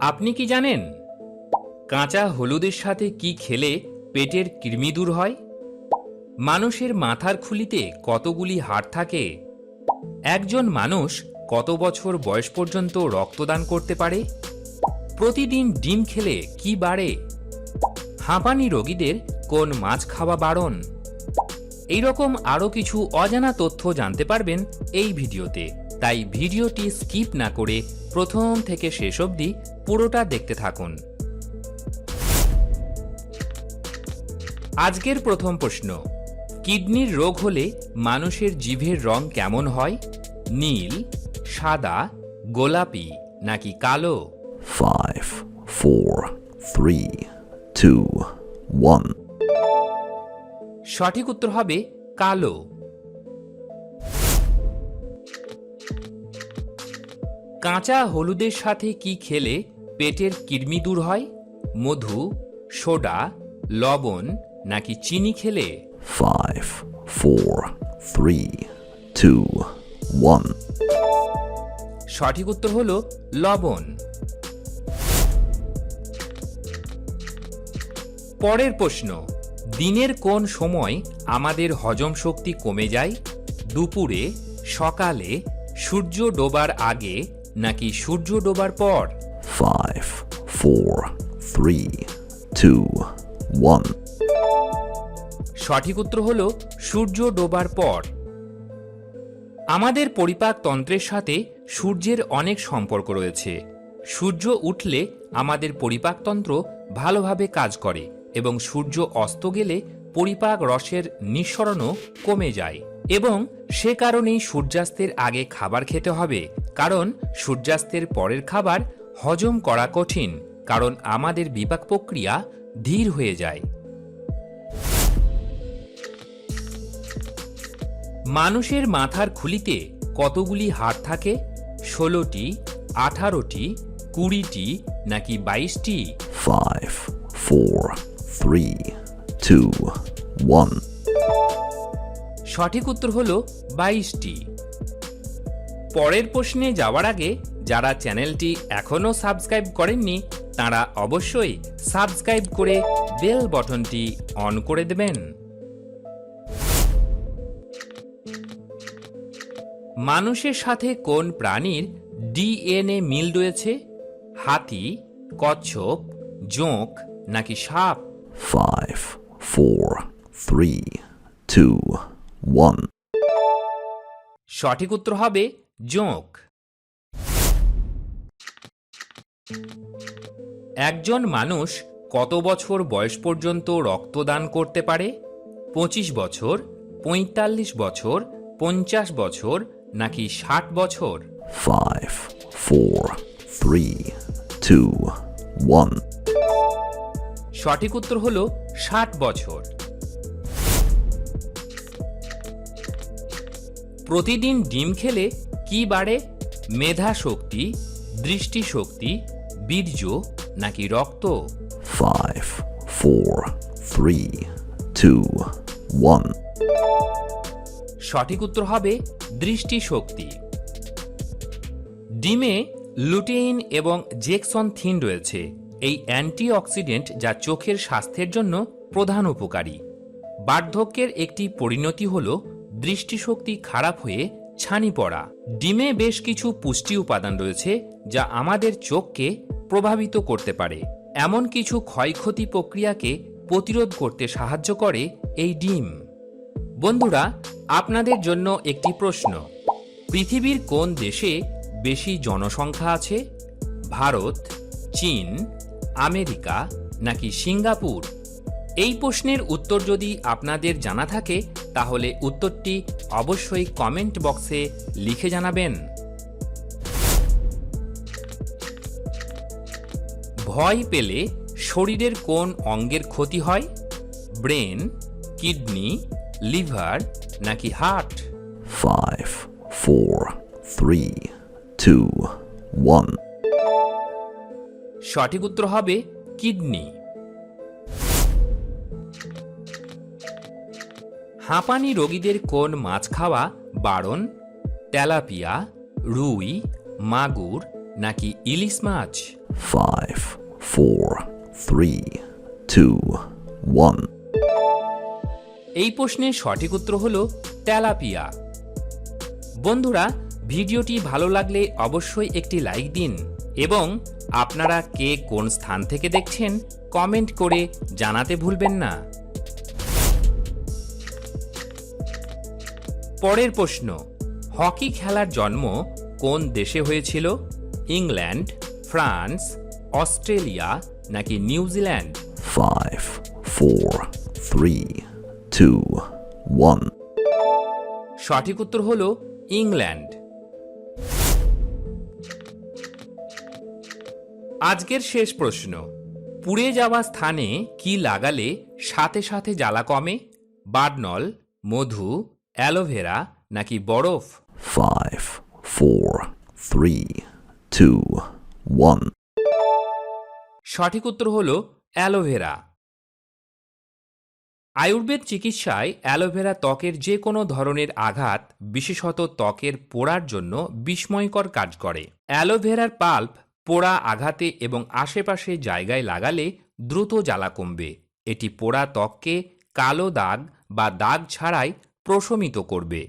আপনি কি জানেন কাঁচা হলুদের সাথে কি খেলে পেটের কৃমি দূর হয়? মানুষের মাথার খুলিতে কতগুলি হাড় থাকে? একজন মানুষ কত বছর বয়স পর্যন্ত রক্তদান করতে পারে? প্রতিদিন ডিম খেলে কি বাড়ে? হাঁপানি রোগীদের কোন মাছ খাওয়া বারণ? এইরকম আরও কিছু অজানা তথ্য জানতে পারবেন এই ভিডিওতে। তাই ভিডিওটি স্কিপ না করে প্রথম থেকে শেষ অবধি পুরোটা দেখতে থাকুন। আজকের প্রথম প্রশ্ন, কিডনির রোগ হলে মানুষের জিভের রং কেমন হয়? নীল, সাদা, গোলাপি নাকি কালো? Five four three two one. সঠিক উত্তর হবে কালো। কাঁচা হলুদের সাথে কি খেলে পেটের কৃমি দূর হয়? মধু সোডা লবণ নাকি চিনি খেলে? Five four three two one সঠিক উত্তর হলো লবণ। পরের প্রশ্ন দিনের কোন সময় আমাদের হজম শক্তি কমে যায়? দুপুরে সকালে সূর্য ডোবার আগে নাকি সূর্য ডোবার পর? Five, four, three, two, one. সঠিক উত্তর হল সূর্য ডোবার পর। আমাদের পরিপাক তন্ত্রের সাথে সূর্যের অনেক সম্পর্ক রয়েছে। সূর্য উঠলে আমাদের পরিপাকতন্ত্র ভালোভাবে কাজ করে। এবং সূর্য অস্ত গেলে পরিপাক রসের নিঃসরণও কমে যায়। এবং সে কারণেই সূর্যাস্তের আগে খাবার খেতে হবে কারণ সূর্যাস্তের পরের খাবার হজম করা কঠিন কারণ আমাদের বিপাক প্রক্রিয়া ধীর হয়ে যায়। মানুষের মাথার খুলিতে কতগুলি হাড় থাকে? ষোলোটি আঠারোটি কুড়িটি নাকি বাইশটি? Five, four, three, two, one. সঠিক উত্তর হলো বাইশটি। পরের প্রশ্নে যাওয়ার আগে যারা চ্যানেলটি এখনও সাবস্ক্রাইব করেননি তারা অবশ্যই সাবস্ক্রাইব করে বেল বটনটি অন করে দেবেন। মানুষের সাথে কোন প্রাণীর ডিএনএ মিল রয়েছে? হাতি কচ্ছপ জোঁক নাকি সাপ? Five, four, three, two, one. সঠিক উত্তর হবে জোঁক একজন মানুষ কত বছর বয়স পর্যন্ত রক্তদান করতে পারে পঁচিশ বছর পঁয়তাল্লিশ বছর পঞ্চাশ বছর নাকি ষাট বছর Five, four, three, two, one. সঠিক উত্তর হল ষাট বছর। প্রতিদিন ডিম খেলে কি বাড়ে? মেধা শক্তি দৃষ্টিশক্তি বীর্য নাকি রক্ত? Five, four, three, two, one. সঠিক উত্তর হবে দৃষ্টিশক্তি ডিমে লুটেইন এবং জেকসন থিন রয়েছে। এই অ্যান্টিঅক্সিডেন্ট যা চোখের স্বাস্থ্যের জন্য প্রধান উপকারী। বার্ধক্যের একটি পরিণতি হল দৃষ্টিশক্তি খারাপ হয়ে ছানি পড়া। ডিমে বেশ কিছু পুষ্টি উপাদান রয়েছে যা আমাদের চোখকে প্রভাবিত করতে পারে। এমন কিছু ক্ষয়ক্ষতি প্রক্রিয়াকে প্রতিরোধ করতে সাহায্য করে এই ডিম। বন্ধুরা, আপনাদের জন্য একটি প্রশ্ন। পৃথিবীর কোন দেশে বেশি জনসংখ্যা আছে? ভারত, চীন আমেরিকা নাকি সিঙ্গাপুর? এই প্রশ্নের উত্তর যদি আপনাদের জানা থাকে, তাহলে উত্তরটি অবশ্যই কমেন্ট বক্সে লিখে জানাবেন। ভয় পেলে শরীরের কোন অঙ্গের ক্ষতি হয়? ব্রেন, কিডনি, লিভার নাকি heart? Five four three two one. সঠিক উত্তর হবে কিডনি। হাঁপানি রোগীদের কোন মাছ খাওয়া বারণ? তেলাপিয়া রুই মাগুর নাকি ইলিশ মাছ? Five, four, three, two, one. এই প্রশ্নের সঠিক উত্তর হল তেলাপিয়া। বন্ধুরা ভিডিওটি ভালো লাগলে অবশ্যই একটি লাইক দিন এবং আপনারা কে কোন স্থান থেকে দেখছেন কমেন্ট করে জানাতে ভুলবেন না। পরের প্রশ্ন হকি খেলার জন্ম কোন দেশে হয়েছিল? ইংল্যান্ড ফ্রান্স অস্ট্রেলিয়া নাকি New Zealand Five, four, three, two, one. সঠিক উত্তর হল ইংল্যান্ড। আজকের শেষ প্রশ্ন। পুড়ে যাওয়া স্থানে কি লাগালে সাথে সাথে জ্বালা কমে? বার্নল মধু অ্যালোভেরা নাকি বরফ? Five four three two one সঠিক উত্তর হল অ্যালোভেরা। আয়ুর্বেদ চিকিৎসায় অ্যালোভেরা ত্বকের যে কোনো ধরনের আঘাত বিশেষত ত্বকের পোড়ার জন্য বিস্ময়কর কাজ করে। অ্যালোভেরার পাল্প পোড়া আঘাতে এবং আশেপাশে জায়গায় লাগালে দ্রুত জ্বালা কমবে। এটি পোড়া ত্বককে কালো দাগ বা দাগ ছাড়াই প্রশমিত করবে।